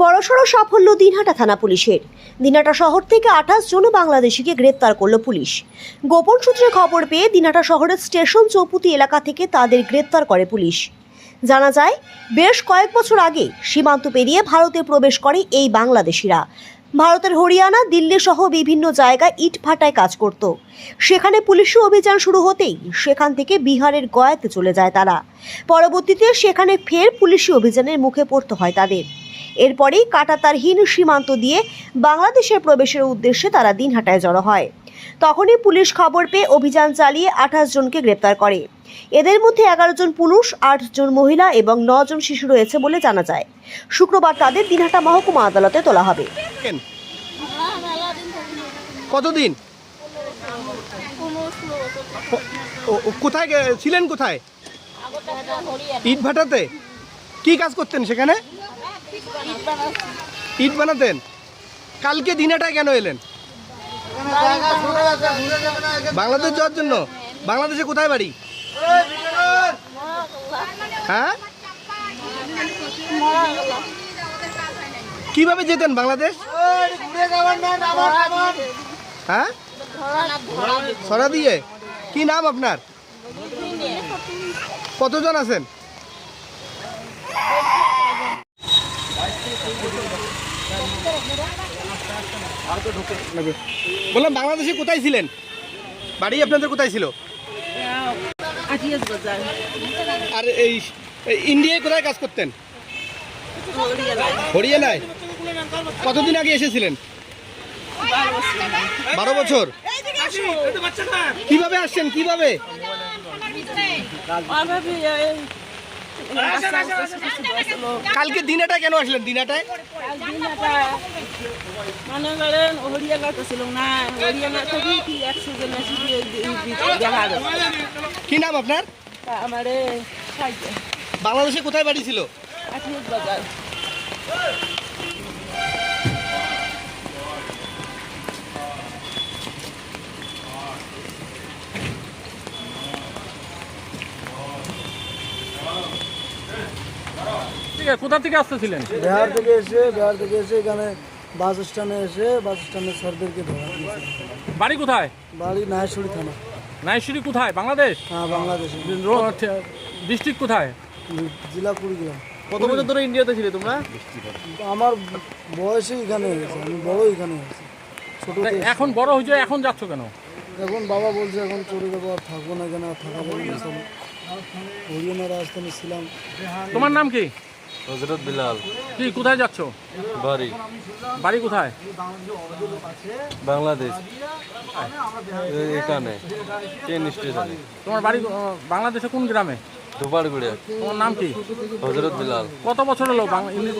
বড়সড় সাফল্য দিনহাটা থানা পুলিশের। দিনহাটা শহর থেকে আঠাশ জন বাংলাদেশিকে গ্রেপ্তার করল পুলিশ। গোপন সূত্রে খবর পেয়ে দিনহাটা শহরের স্টেশন চৌপুতি এলাকা থেকে তাদের গ্রেপ্তার করে পুলিশ। জানা যায়, বেশ কয়েক বছর আগে সীমান্ত পেরিয়ে ভারতে প্রবেশ করে এই বাংলাদেশিরা। ভারতের হরিয়ানা, দিল্লি সহ বিভিন্ন জায়গায় ইট ভাটায় কাজ করত। সেখানে পুলিশি অভিযান শুরু হতেই সেখান থেকে বিহারের গয়াতে চলে যায় তারা। পরবর্তীতে সেখানে ফের পুলিশি অভিযানের মুখে পড়তে হয় তাদের। এরপরেই কাটাতারহীন সীমান্ত দিয়ে বাংলাদেশের প্রবেশের উদ্দেশ্যে তারা দিনহাটায় জড়ো হয়। তখনই পুলিশ খবর পেয়ে অভিযান চালিয়ে আঠাশ জনকে গ্রেপ্তার করে। এদের মধ্যে এগারো জন পুরুষ, আট জন মহিলা এবং জন শিশু রয়েছে বলে জানা যায়। শুক্রবার তাদের দিনহাটা মহকুমা আদালতে তোলা হবে। কতদিন? কোথায় ছিলেন কোথায়? ইট ভাটাতে কি কাজ করতেন সেখানে? ইট বানাতেন? কালকে দিনাটায় কেন এলেন? বাংলাদেশ যাওয়ার জন্য? বাংলাদেশে কোথায় বাড়ি? হ্যাঁ? কীভাবে যেতেন বাংলাদেশ? হ্যাঁ? সরা দিয়ে। কি নাম আপনার? কতজন আছেন? বললাম, বাংলাদেশে কোথায় ছিলেন? বাড়ি আপনাদের কোথায় ছিল? আর এই ইন্ডিয়ায় কোথায় কাজ করতেন? হরিয়ানায়? কতদিন আগে এসেছিলেন? বারো বছর। কীভাবে আসছেন? কীভাবে? কালকে দিনাটা কেন আসলেন? দিনাটায়? দিনটা মনে করেন হরিয়ালা তো ছিল না হরিয়ানা থেকে কি একশো জন কি নাম আপনার? আমার বাংলাদেশে কোথায় বাড়ি ছিল? বাজার। আছে কোথা থেকে আসতেছিলেন? বিহার থেকে এসে বিহার থেকে এসে এখানে বাস স্ট্যান্ডে এসে বাস স্ট্যান্ডে স্যারদেরকে ধরা বাড়ি কোথায়? বাড়ি নাহেশ্বরী থানা। নাইশুরি কোথায়? বাংলাদেশ? হ্যাঁ বাংলাদেশে। ডিস্ট্রিক্ট কোথায়? জেলা কুড়িগ্রাম। কত বছর ধরে ইন্ডিয়াতে ছিলে তোমরা? আমার বয়সে এখানে হয়েছে আমি বড় এখানে হয়েছে। ছোট থেকে- এখন বড় হয়েছে এখন যাচ্ছ কেন? এখন বাবা বলছে এখন চলে যাব আর থাকব না কেন আর থাকা যাবে না। চলো রাজধানী ছিলাম। তোমার নাম কি? হজরত বিলাল। কি কোথায় যাচ্ছ? বাড়ি। বাড়ি কোথায়? বাংলাদেশ। এখানে ট্রেন স্টেশনে। তোমার বাড়ি বাংলাদেশে কোন গ্রামে? ধোপাড়গুড়িয়া তোমার নাম কি? হজরত বিলাল। কত বছর হলো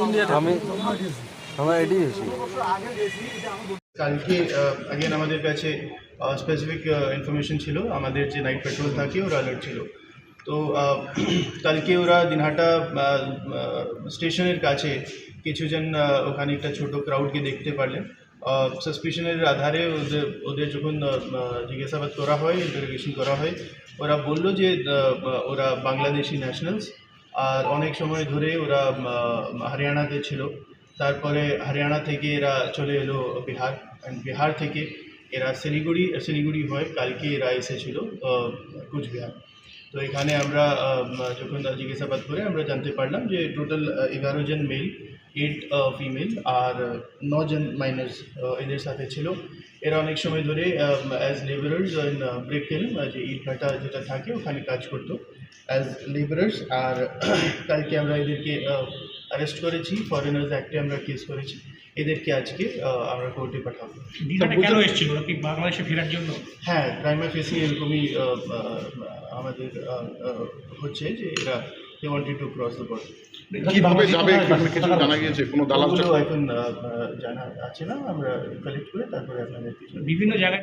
ইন্ডিয়াতে আমি আমার এটি হয়েছি কালকে আগেন আমাদের কাছে স্পেসিফিক ইনফরমেশন ছিল। আমাদের যে নাইট পেট্রোল থাকে ওরা অ্যালার্ট ছিল। তো কালকে ওরা দিনহাটা স্টেশনের কাছে কিছুজন ওখানে একটা ছোট ক্রাউডকে দেখতে পারলেন। সাসপিশনের আধারে ওদের ওদের যখন জিজ্ঞাসাবাদ করা হয় ইন্টারোগেশন করা হয়, ওরা বলল যে ওরা বাংলাদেশি ন্যাশনালস আর অনেক সময় ধরে ওরা হরিয়ানাতে ছিল। তারপরে হরিয়ানা থেকে এরা চলে এলো বিহার অ্যান্ড বিহার থেকে এরা শিলিগুড়ি শিলিগুড়ি হয়, কালকে এরা এসেছিল কুচবিহার। তো এখানে আমরা যখন জিজ্ঞাসাবাদ করে আমরা জানতে পারলাম যে টোটাল এগারো জন মেল এইট ফিমেল আর নজন মাইনার্স এদের সাথে ছিল। এরা অনেক সময় ধরে অ্যাজ লেবারার্স ব্রেক ফিল্ম যে ইট ভাটা যেটা থাকে, ওখানে কাজ করতো। অ্যাজ লেবারার্স আর কালকে আমরা এদেরকে অ্যারেস্ট করেছি ফরেনার্স অ্যাক্টে আমরা কেস করেছি। এদেরকে আজকে আমরা কোর্টে পাঠাবো। কেন এসেছিল? কি বাংলাদেশে ফেরার জন্য? হ্যাঁ প্রাইমা ফেসি এরকমই আমাদের হচ্ছে যে এরা they wanted to cross the border কীভাবে যাবে? কিছু জানা গিয়েছে? কোনো দালাল এখন জানা আছে না আমরা কালেক্ট করে তারপরে আপনাদের বিভিন্ন জায়গায়